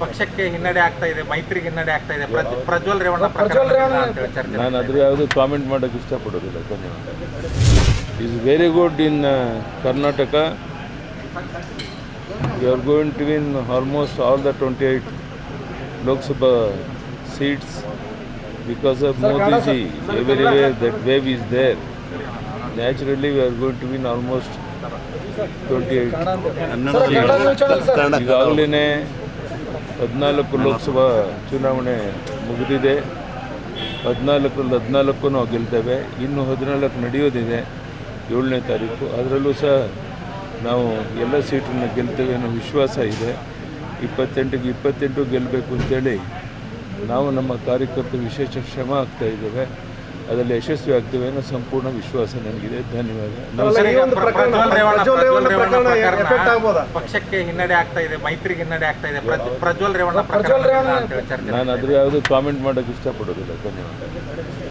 ಪಕ್ಷಕ್ಕೆ ಹಿನ್ನಡೆ ಆಗ್ತಾ ಇದೆ ಮೈತ್ರಿಗೆ ಹಿನ್ನಡೆ ಆಗ್ತಾ ಇದೆ. ಪ್ರಜ್- ಪ್ರಜ್ವಲ್ ರೇವಣ್ಣ ನಾನು ಅದ್ರ ಯಾವುದು ಕಾಮೆಂಟ್ ಮಾಡೋಕೆ ಇಷ್ಟಪಡೋದಿಲ್ಲ ಧನ್ಯವಾದ is very good in Karnataka you are going to win almost all the twenty eight Lok Sabha seats because of Modiji everywhere that wave is there naturally we are going to win almost twenty eight ಈಗಾಗಲೇ ಹದಿನಾಲ್ಕು ಲೋಕಸಭಾ ಚುನಾವಣೆ ಮುಗಿದಿದೆ. ಹದಿನಾಲ್ಕರಲ್ಲಿ ಹದಿನಾಲ್ಕು ನಾವು ಗೆಲ್ತೇವೆ. ಇನ್ನು ಹದಿನಾಲ್ಕು ನಡೆಯೋದಿದೆ ಏಳನೇ ತಾರೀಕು. ಅದರಲ್ಲೂ ಸಹ ನಾವು ಎಲ್ಲ ಸೀಟನ್ನು ಗೆಲ್ತೇವೆ ಅನ್ನೋ ವಿಶ್ವಾಸ ಇದೆ. ಇಪ್ಪತ್ತೆಂಟಿಗೆ ಇಪ್ಪತ್ತೆಂಟು ಗೆಲ್ಲಬೇಕು ಅಂತೇಳಿ ನಾವು ನಮ್ಮ ಕಾರ್ಯಕರ್ತರು ವಿಶೇಷ ಶ್ರಮ ಆಗ್ತಾ ಇದ್ದೇವೆ. ಅದರಲ್ಲಿ ಯಶಸ್ವಿ ಆಗ್ತೇವೆ ಅನ್ನೋ ಸಂಪೂರ್ಣ ವಿಶ್ವಾಸ ನನಗಿದೆ. ಧನ್ಯವಾದ. ಪಕ್ಷಕ್ಕೆ ಹಿನ್ನಡೆ ಆಗ್ತಾ ಇದೆ ಮೈತ್ರಿಗೆ ಹಿನ್ನಡೆ ಆಗ್ತಾ ಇದೆ. ಪ್ರಜ್- ಪ್ರಜ್ವಲ್ ರೇವಣ್ಣ ನಾನು ಅದ್ರ ಯಾವುದು ಕಾಮೆಂಟ್ ಮಾಡೋಕೆ ಇಷ್ಟಪಡೋದಿಲ್ಲ. ಧನ್ಯವಾದ.